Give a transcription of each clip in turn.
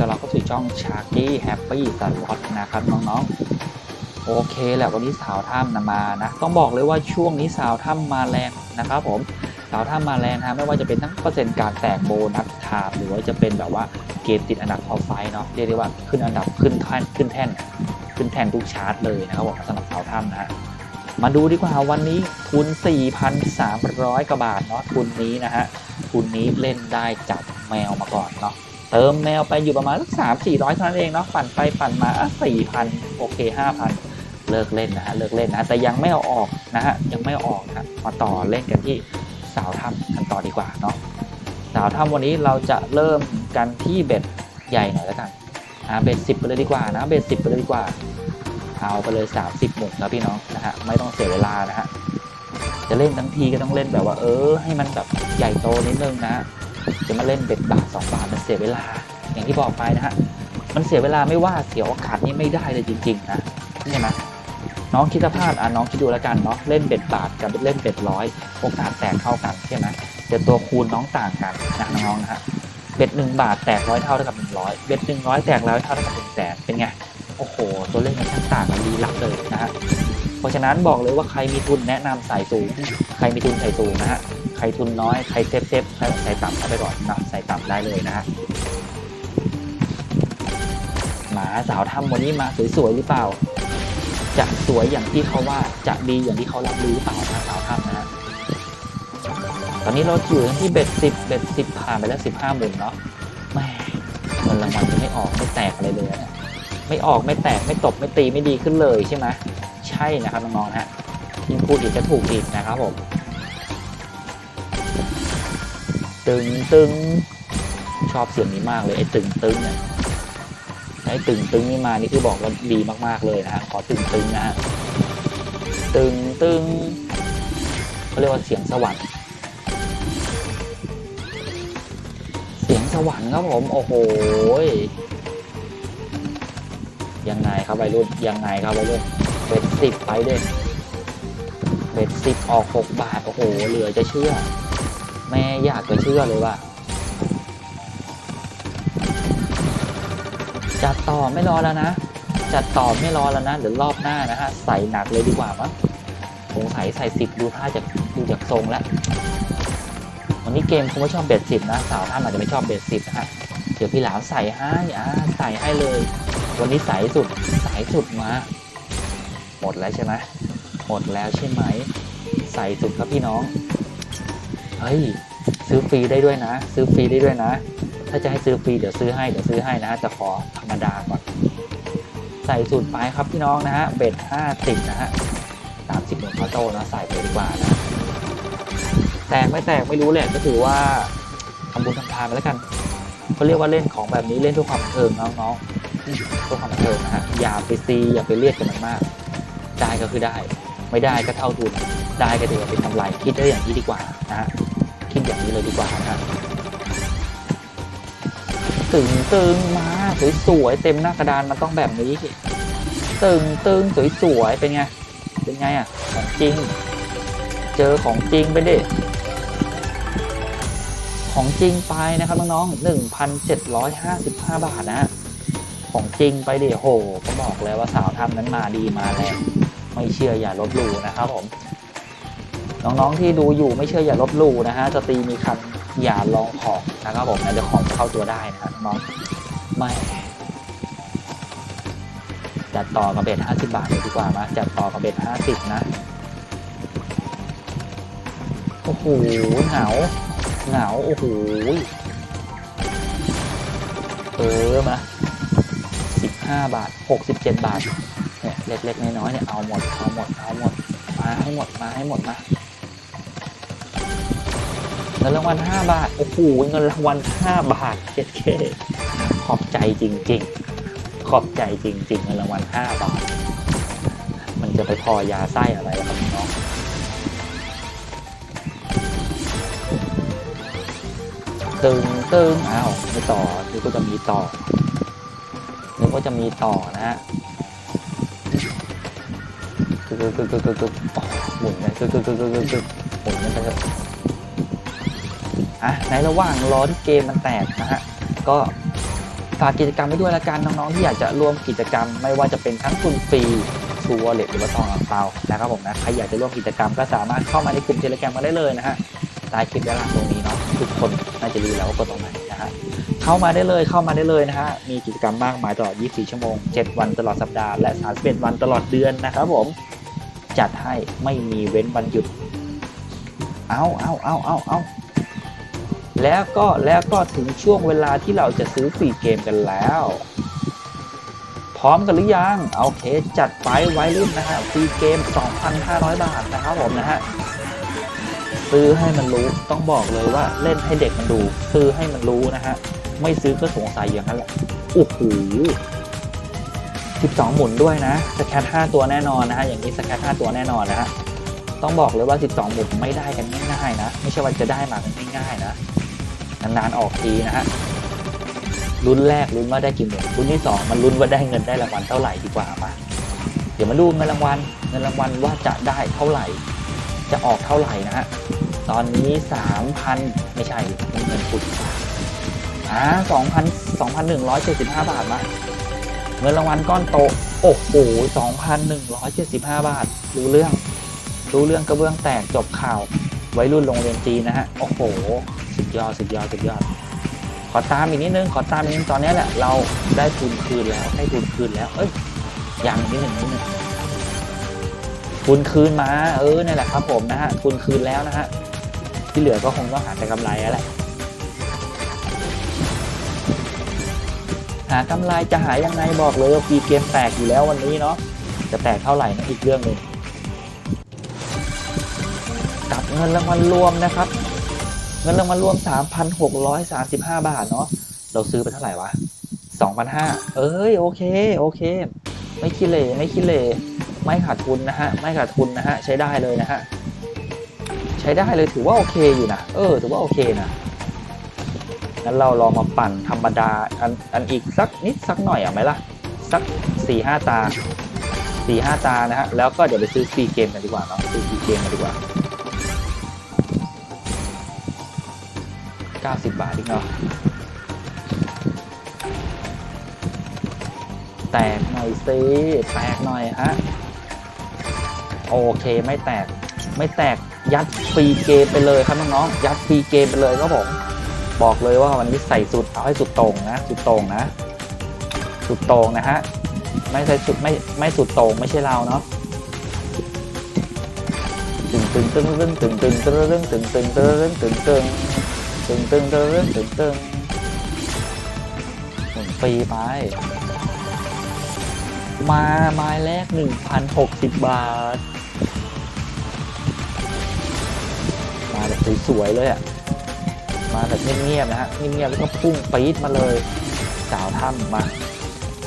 ต้อนรับเข้าสู่ช่องชาร์กี้แฮปปี้สล็อตนะครับน้องๆ โอเคแหละวันนี้สาวถ้ำนะมานะ ต้องบอกเลยว่าช่วงนี้สาวถ้ำมาแรงนะครับผมสาวถ้ำมาแรงนะไม่ว่าจะเป็นทั้งเปอร์เซ็นต์การแตกโบนัสทาบหรือว่าจะเป็นแบบว่าเกมติดอันดับท็อปไฟเนาะเรียกได้ว่าขึ้นอันดับขึ้นแท่นขึ้นแท่น ขึ้นแท่นทุกชาร์ตเลยนะครับผมสำหรับสาวถ้ำนะฮะมาดูดีกว่าวันนี้ทุน 4,300กว่าบาทเนาะทุนนี้นะฮะทุนนี้เล่นได้จับแมวมาก่อนเนาะ เติมแมวไปอยู่ประมาณสักสามสี่ร้อยเท่านั้นเองเนาะปั่นไปปั่นมาสี่พันโอเคห้าพันเลิกเล่นนะฮะเลิกเล่นนะแต่ยังไม่เอาออกนะฮะยังไม่เอาออกนะมาต่อเล่นกันที่สาวถ้ำกันต่อดีกว่าเนาะสาวถ้ำวันนี้เราจะเริ่มกันที่เบ็ดใหญ่หน่อยแล้วกันอ่าเบ็ดสิบไปเลยดีกว่านะเบ็ดสิบไปเลยดีกว่าเอาไปเลยสามสิบหมุนครับพี่น้องนะฮะไม่ต้องเสียเวลานะฮะจะเล่นทั้งทีก็ต้องเล่นแบบว่า เออ ให้มันแบบใหญ่โตนิดนึงนะ จะมาเล่นเบ็ดบาทสองบาทมันเสียเวลา อย่างที่บอกไปนะฮะมันเสียเวลาไม่ว่าเสียโอกาสนี่ไม่ได้เลยจริงๆนะนี่นะน้องคิดสภาพอะน้องคิดดูแล้วกันเนาะเล่นเบ็ดบาทกับเล่นเบ็ดร้อยโอกาสแตกเท่ากันใช่ไหมแต่ตัวคูณน้องต่างกันนะน้องนะฮะเบ็ดหนึ่งบาทแตกร้อยเท่าเท่ากับหนึ่งร้อยเบ็ดหนึ่งร้อยแตกร้อยเท่าเท่ากับหนึ่งแสนเป็นไงโอ้โห ตัวเลขมันช่างต่างกันดีหลักเลยนะฮะเพราะฉะนั้นบอกเลยว่าใครมีทุนแนะนำใส่สูง ใครมีทุนใส่สูงนะฮะ ใครทุนน้อย ใครเซฟเซฟใส่ต่ำเข้าไปก่อนนะใส่ต่ำได้เลยนะฮะหมาสาวทำวันนี้มาสวยๆหรือเปล่า จะสวยอย่างที่เขาว่าจะดีอย่างที่เขารับรู้หรือเปล่านะสาวทำนะฮะตอนนี้เราอยู่ที่เบ็ดสิบเบ็ดสิบผ่านไปแล้วสิบห้าหมื่นเนาะแม่เงินรางวัลยังไม่ออกไม่แตกอะไรเลยนะไม่ออกไม่แตกไม่ตบไม่ตีไม่ดีขึ้นเลยใช่ไหมใช่นะครับน้องๆฮะยิ่งพูดอีกจะถูกอีกนะครับผม ตึงตึงชอบเสียงนี้มากเลยไอ้ตึงตึงเนี่ยไอ้ตึงตึงนี่มานี่คือบอกว่าดีมากๆเลยนะฮะขอตึงตึงนะฮะตึงตึงเขาเรียกว่าเสียงสวรรค์เสียงสวรรค์ครับผมโอ้โหยังไงครับวัยรุ่นยังไงครับวัยรุ่นเป็ดสิบไปเด้เป็ดสิบออกหกบาทโอ้โหเหลือจะเชื่อ แม่อยากจะเชื่อเลยว่า จัดต่อไม่รอแล้วนะ จัดต่อไม่รอแล้วนะเดี๋ยวรอบหน้านะฮะใส่หนักเลยดีกว่ามั้งสงสัยใส่สิบดูท่าจากดูจากทรงแล้ววันนี้เกมคงไม่ชอบเบ็ดสิบนะสาวท่านอาจจะไม่ชอบเบ็ดสิบนะฮะเดี๋ยวพี่หลามใส่ให้อ่าใส่ให้เลย วันนี้ใส่สุดใส่สุดมา หมดแล้วใช่ไหมหมดแล้วใช่ไหม ใส่สุดครับพี่น้อง เฮ้ยซื้อฟรีได้ด้วยนะ ซื้อฟรีได้ด้วยนะ ถ้าจะให้ซื้อฟรีเดี๋ยวซื้อให้เดี๋ยวซื้อให้นะจะขอธรรมดาก่อนใส่สูตรไปครับพี่น้องนะฮะเบ็ดห้าสิบนะฮะสามสิบหนึ่งคาโต้นะใส่ไปดีกว่านะแตกไม่แตกไม่รู้แหละก็ถือว่าทำบุญทำทานไปแล้วกันเขาเรียกว่าเล่นของแบบนี้เล่นเพื่อความบันเทิงน้องๆเพื่อความบันเทิงนะฮะอย่าไปซีอย่าไปเรียกกันมันมากได้ก็คือได้ ไม่ได้ก็เท่าทุนได้ก็ถือว่าเป็นกำไรคิดได้อย่างนี้ดีกว่านะฮะ คิดอย่างนี้เลยดีกว่านะฮะตึงตึงมาสวยๆเต็มหน้ากระดานมันต้องแบบนี้ตึงตึงสวยๆเป็นไงเป็นไงอะของจริง เจอของจริงไปดิของจริงไปนะครับน้องๆหนึ่งพันเจ็ดร้อยห้าสิบห้าบาทนะฮะของจริงไปดิโห ก็บอกแล้วว่าสาวทำนั้นมาดีมาแรงไม่เชื่ออย่าลบหลู่นะครับผม น้องๆที่ดูอยู่ไม่เชื่ออย่าลบหลู่นะฮะสตรีมีคำอย่าลองของนะครับผมนะเดี๋ยวของจะเข้าตัวได้นะครับน้องไม่จัดต่อกับเบ็ดห้าสิบาทเลยดีกว่านะจัดต่อกับเบ็ดห้าสิบนะโอ้โหเหงาเหงาโอ้โหเออมาสิบห้าบาทหกสิบเจ็ดบาทเนี่ยเล็กๆน้อยๆเนี่ยเอาหมดเอาหมดเอาหมดมาให้หมดมาให้หมดมา เงินรางวัลห้าบาท โอ้โห เงินรางวัลห้าบาทเจ็ดเคขอบใจจริง ๆ ขอบใจจริง ๆ เงินรางวัลห้าบาท มันจะไปพอยาไส้อะไรครับน้องตึงตึงอ้าวไม่ต่อนึกว่าจะมีต่อนึกว่าจะมีต่อนะฮะกึกกึกกึกกึกกึกกึกอ๋อหมุนเลยกึกกึกกึกกึกหมุนกันไปเถอะ อะในระหว่างรอที่เกมมันแตกนะฮะก็ฝากกิจกรรมไว้ด้วยละกันน้องๆที่อยากจะร่วมกิจกรรม ไม่ว่าจะเป็นทั้งทุนฟรีชูวอลเล็ตหรือว่าทองอ่างเปานะครับผมนะใครอยากจะร่วมกิจกรรมก็สามารถเข้ามาในกลุ่มเทเลแกรมมาได้เลยนะฮะใต้คลิปด้านล่างตรงนี้เนาะทุกคนน่าจะรู้แล้วว่ากดตรงไหนนะฮะเข้ามาได้เลยเข้ามาได้เลยนะฮะมีกิจกรรมมากมายตลอด 24 ชั่วโมง 7 วันตลอดสัปดาห์และ 31 วันตลอดเดือนนะครับผมจัดให้ไม่มีเว้นวันหยุดเอาเอาเอาเอาเอา แล้วก็แล้วก็ถึงช่วงเวลาที่เราจะซื้อฟรีเกมกันแล้ว พร้อมกันหรือยังโอเคจัดไปไว้รุ่นนะฮะฟรีเกม 2,500 บาทนะครับผมนะฮะซื้อให้มันรู้ต้องบอกเลยว่าเล่นให้เด็กมันดู ซื้อให้มันรู้นะฮะไม่ซื้อก็สงสัยอย่างนั้นแหละโอ้โห12 หมุนด้วยนะสแคท5ตัวแน่นอนนะฮะอย่างนี้สแคท5ตัวแน่นอนนะฮะต้องบอกเลยว่า 12 หมุนไม่ได้กันง่ายๆนะ ไม่ใช่ว่าจะได้มากันง่ายๆนะ นานๆออกทีนะฮะรุ่นแรกลุ้นว่าได้กี่หมุนรุ่นที่2มันลุ้นว่าได้เงินได้รางวัลเท่าไหร่ดีกว่ามาเดี๋ยวมาดูเงินรางวัลเงินรางวัลว่าจะได้เท่าไหร่ จะออกเท่าไหร่นะฮะตอนนี้3,000ไม่ใช่เงินปุดอ่า2,000 2,175บห้าบาทมาเงินรางวัลก้อนโตโอ้โห2,175บาทรู้เรื่องรู้เรื่องกระเบื้องแตกจบข่าวไว้รุ่นโรงเรียนจีนนะฮะ โอ้โห สุดยอดสุดยอดสุดยอด ขอตามอีกนิดนึงขอตามอีกนิดตอนนี้แหละเราได้ทุนคืนแล้วได้ทุนคืนแล้ว เอ้ยยังนิดหนึ่งนิดหนึ่งทุนคืนมา เออนี่แหละครับผมนะฮะทุนคืนแล้วนะฮะที่เหลือก็คงต้องหาแต่กำไรแล้วแหละหากำไรจะหายังไงบอกเลยว่าฟรีเกมแตกอยู่แล้ววันนี้เนาะจะแตกเท่าไหร่นะอีกเรื่องหนึ่งกับเงินรางวัลรวมนะครับ เงินรางวัลรวม 3,635 บาทเนาะเราซื้อไปเท่าไหร่วะ 2,500 เอ้ย โอเค โอเค ไม่คิเลไม่คิเลไม่ขาดทุนนะฮะ ไม่ขาดทุนนะฮะ ใช้ได้เลยนะฮะ ใช้ได้เลยถือว่าโอเคอยู่นะ เออ ถือว่าโอเคนะงั้นเราลองมาปั่นธรรมดาอันอันอีกสักนิดสักหน่อยอะไหมล่ะ สักสี่ห้าตาสี่ห้าตานะฮะ แล้วก็เดี๋ยวไปซื้อฟรีเกมกันดีกว่าเนาะซื้อฟรีเกมกันดีกว่า 90 บาทอีกเนาะแตกหน่อยสิแตกหน่อยฮะโอเคไม่แตกไม่แตกยัดฟรีเกมไปเลยครับน้องๆยัดฟรีเกมไปเลยครับผมบอกเลยว่าวันนี้ใส่สุดเอาให้สุดต่งนะสุดต่งนะ สุดต่งนะฮะไม่ใช่สุดไม่ไม่สุดต่งไม่ใช่เราเนาะตึงตึงตึงตึงตึงตึงตึงตึงตึงตึงตึงตึง ตึงตึงตึงตึงตึงตึงหมุนฟรีไป มาไม้แรก 1,060 บาท มาแบบสวยๆเลยอะ มาแบบเงียบๆนะฮะเงียบๆแล้วก็พุ่งปี๊ดมาเลยสาวถ้ำมา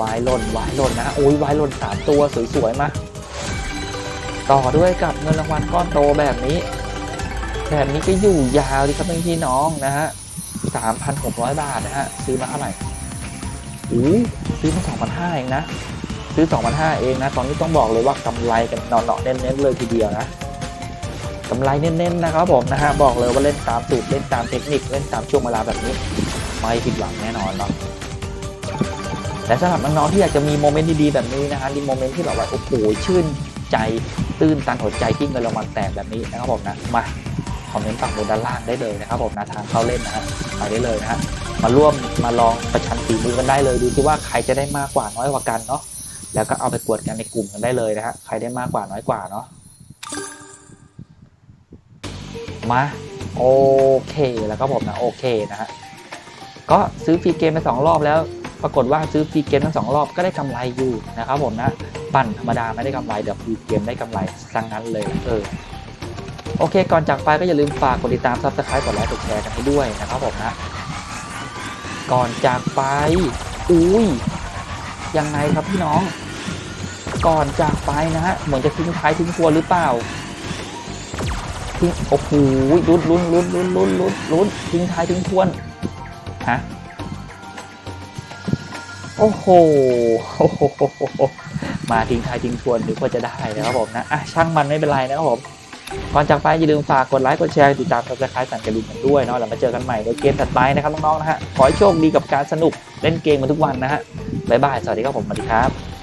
วายหล่นวายหล่นนะฮะโอ้ยวายหล่นสามตัวสวยๆมา ต่อด้วยกับเงินรางวัลก้อนโตแบบนี้ แบบนี้ก็อยู่ยาวดีครับพี่น้องนะฮะสามพันหกร้อยบาทนะฮะซื้อมาเท่าไหร่อู้ซื้อมาสองพันห้าเองนะ ซื้อสองพันห้าเองนะ ตอนนี้ต้องบอกเลยว่ากำไรกันเนาะๆเน้นๆเลยทีเดียวนะกำไรเน้นๆนะครับผมนะฮะบอกเลยว่าเล่นตามสูตรเล่นตามเทคนิคเล่นตามช่วงเวลาแบบนี้ไม่ผิดหวังแน่นอนเนาะและสำหรับน้องๆที่อยากจะมีโมเมนต์ดีๆแบบนี้นะฮะมีโมเมนต์ที่แบบว่าโอ้โหชื่นใจตื้นตันหัวใจที่เงินรางวัลแตกแบบนี้นะครับผมนะมา คอมเมนต์ฝั่งบนด้านล่างได้เลยนะครับผมนะทางเข้าเล่นนะฮะไปได้เลยนะฮะมาร่วมมาลองประชันฝีมือกันได้เลยดูซิว่าใครจะได้มากกว่าน้อยกว่ากันเนาะแล้วก็เอาไปกวดกันในกลุ่มกันได้เลยนะฮะใครได้มากกว่าน้อยกว่าเนาะมาโอเคแล้วก็ผมนะโอเคนะฮะก็ซื้อฟรีเกมไปสองรอบแล้ว ปรากฏว่าซื้อฟรีเกมทั้งสองรอบก็ได้กำไรอยู่นะครับผมนะปั่นธรรมดาไม่ได้กำไรเดี๋ยวฟรีเกมได้กำไรสังนั้นเลยเออ โอเค ก่อนจากไปก็อย่าลืมฝากกดติดตามซับสไครต์กดไลค์กดแชร์กันให้ด้วยนะครับผมนะ ก่อนจากไป อุ้ย ยังไงครับพี่น้อง ก่อนจากไปนะฮะ เหมือนจะทิ้งท้ายทิ้งครัวหรือเปล่า ทิ้ง โอ้โหลุ้นลุ้นลุ้นลุ้นลุ้นลุ้นลุ้นทิ้งท้ายทิ้งทวนฮะ โอ้โหมาทิ้งท้ายทิ้งทวนหรือว่าจะได้นะครับผมนะ อะ ช่างมันไม่เป็นไรนะครับผม ก่อนจากไปอย่าลืมฝากกดไลค์กดแชร์ติดตามซับสไครต์สั่นกระดิ่งกันด้วยเนาะแล้วมาเจอกันใหม่ในเกมถัดไปนะครับน้องๆนะฮะขอให้โชคดีกับการสนุกเล่นเกมมาทุกวันนะฮะบ๊ายบายสวัสดีครับผมสวัสดีครับ